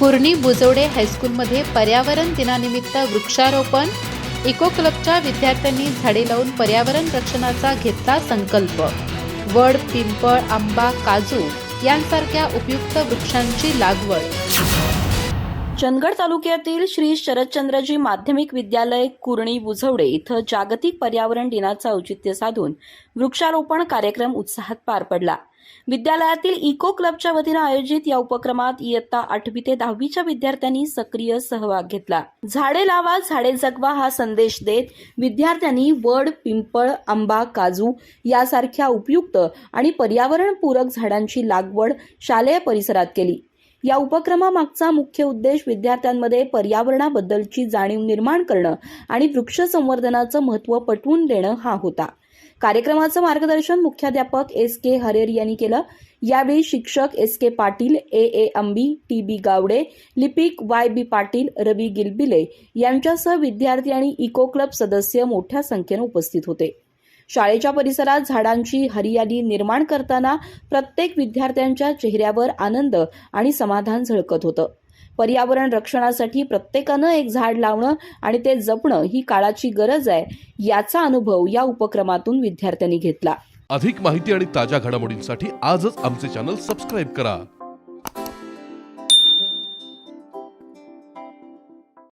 कुर्णी बुजवडे हायस्कूलमध्ये पर्यावरण दिनानिमित्त वृक्षारोपण इको क्लबच्या विद्यार्थ्यांनी झाडे लावून पर्यावरण रक्षणाचा घेतला संकल्प. वड पिंपळ आंबा काजू यांसारख्या उपयुक्त वृक्षांची लागवड. चंदगड तालुक्यातील श्री शरदचंद्रजी माध्यमिक विद्यालय कुर्णी बुझवडे इथं जागतिक पर्यावरण दिनाचं औचित्य साधून वृक्षारोपण कार्यक्रम उत्साहात पार पडला. विद्यालयातील इको क्लबच्या वतीनं आयोजित या उपक्रमात इयत्ता आठवी ते दहावीच्या विद्यार्थ्यांनी सक्रिय सहभाग घेतला. झाडे लावा झाडे जगवा हा संदेश देत विद्यार्थ्यांनी वड पिंपळ आंबा काजू यासारख्या उपयुक्त आणि पर्यावरणपूरक झाडांची लागवड शालेय परिसरात केली. या उपक्रमामागचा मुख्य उद्देश विद्यार्थ्यांमध्ये पर्यावरणाबद्दलची जाणीव निर्माण करणं आणि वृक्ष संवर्धनाचं महत्त्व पटवून देणं हा होता. कार्यक्रमाचं मार्गदर्शन मुख्याध्यापक एस के हरेर यांनी केलं. यावेळी शिक्षक S K Patil A A Ambi T B Gawade लिपिक वाय बी पाटील रवी गिलबिले यांच्यासह विद्यार्थी आणि इको क्लब सदस्य मोठ्या संख्येनं उपस्थित होते. शाळेच्या परिसरात झाडांची हरियाली निर्माण करताना प्रत्येक विद्यार्थ्यांच्या चेहऱ्यावर आनंद आणि समाधान झळकत होतं. पर्यावरण रक्षणासाठी प्रत्येकानं एक झाड लावणं आणि ते जपणं ही काळाची गरज आहे याचा अनुभव या उपक्रमातून विद्यार्थ्यांनी घेतला. अधिक माहिती आणि ताज्या घडामोडींसाठी आजच आमचे चॅनल सबस्क्राईब करा.